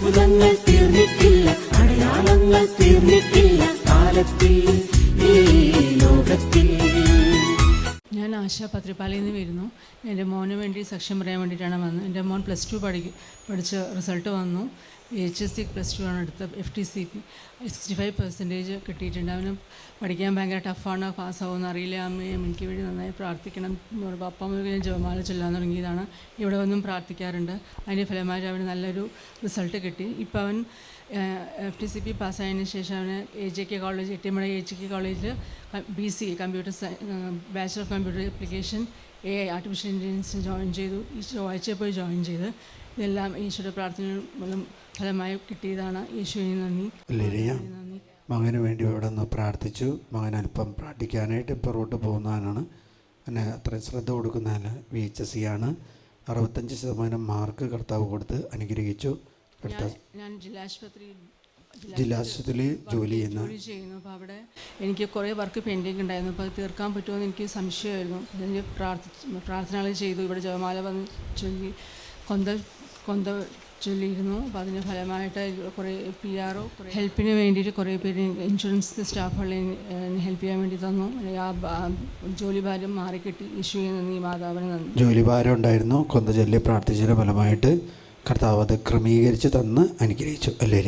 അത്ഭുതങ്ങൾ തീർന്നിട്ടില്ല അടയാളങ്ങൾ തീർന്നിട്ടില്ല കാലത്തിൽ ഈ ഞാൻ ആശ പത്രിപ്പാലയിൽ നിന്ന് വരുന്നു. എന്റെ മോന് വേണ്ടി സെക്ഷൻ പറയാൻ വേണ്ടിയിട്ടാണ് വന്നത്. എന്റെ മോൻ പ്ലസ് ടു പഠി പഠിച്ച റിസൾട്ട് വന്നു. H S C plus two ആണ് എടുത്തത് F T C P sixty five percentage കിട്ടിയിട്ടുണ്ട്. അവന് പഠിക്കാൻ ഭയങ്കര ടഫാണ് പാസ്സാവുമെന്ന് അറിയില്ല. അമ്മയും എനിക്ക് വേണ്ടി നന്നായി പ്രാർത്ഥിക്കണം. എന്ന് പറയുമ്പോൾ അപ്പം മുതൽ ഞാൻ ജപമാല ചൊല്ലാൻ തുടങ്ങിയതാണ്. ഇവിടെ വന്നും പ്രാർത്ഥിക്കാറുണ്ട്. അതിന്റെ ഫലമായിട്ട് അവന് നല്ലൊരു റിസൾട്ട് കിട്ടി. ഇപ്പോൾ അവൻ എഫ് ടി സി പി പാസ്സായതിനു ശേഷം അവന് എ ജെ കെ കോളേജ് എട്ടിമട എ ജെ കെ കോളേജിൽ B C computer bachelor of computer application A I artificial intelligence join ചെയ്തു. ഈ ചൊവ്വാഴ്ച പോയി ജോയിൻ ചെയ്ത്. ഇതെല്ലാം ഈശോയുടെ പ്രാർത്ഥന മൂലം ഫലമായി കിട്ടിയതാണ്. ഈശോയെ നന്ദി. മകന് വേണ്ടി ഇവിടെ നിന്ന് പ്രാർത്ഥിച്ചു. മകൻ അല്പം പ്രാർത്ഥിക്കാനായിട്ട് പുറകോട്ട് പോകുന്നതിനാണ് പിന്നെ അത്രയും ശ്രദ്ധ കൊടുക്കുന്നതിന് വി എച്ച് എസ് സി ആണ്. അറുപത്തഞ്ച് ശതമാനം മാർക്ക് കർത്താവ് കൊടുത്ത് അനുഗ്രഹിച്ചു. ഞാൻ ജില്ലാ ജില്ലാശുപത്രി ജില്ലാശുപത്രിയിൽ ജോലി ചെയ്യുന്ന ജോലി ചെയ്യുന്നു. അപ്പോൾ അവിടെ എനിക്ക് കുറേ വർക്ക് പെൻഡിങ് ഉണ്ടായിരുന്നു. അപ്പോൾ അത് തീർക്കാൻ പറ്റുമോ എന്ന് എനിക്ക് സംശയമായിരുന്നു. അതിന് പ്രാർത്ഥി പ്രാർത്ഥനകൾ ചെയ്തു. ഇവിടെ ജപമാല വന്ന് ചൊല്ലി കൊന്ത കൊന്ത ചൊല്ലിയിരുന്നു. അപ്പോൾ അതിന് ഫലമായിട്ട് കുറേ പി ആർ ഒ ഹെൽപ്പിന് വേണ്ടിയിട്ട് കുറേ പേര് ഇൻഷുറൻസ് സ്റ്റാഫുകളെ ഹെൽപ്പ് ചെയ്യാൻ വേണ്ടി തന്നു. ആ ജോലിഭാരം ജോലി ഭാരം മാറിക്കിട്ടി. ഇഷ്യൂയിൽ നിന്ന് ഈ മാതാവിന് നന്ദി. ജോലി ഭാരം ഉണ്ടായിരുന്നു. കൊന്ത ചൊല്ലി പ്രാർത്ഥിച്ചതിന്റെ ഫലമായിട്ട് കർത്താവ് അത് ക്രമീകരിച്ച് തന്ന് അനുഗ്രഹിച്ചു. അല്ലേ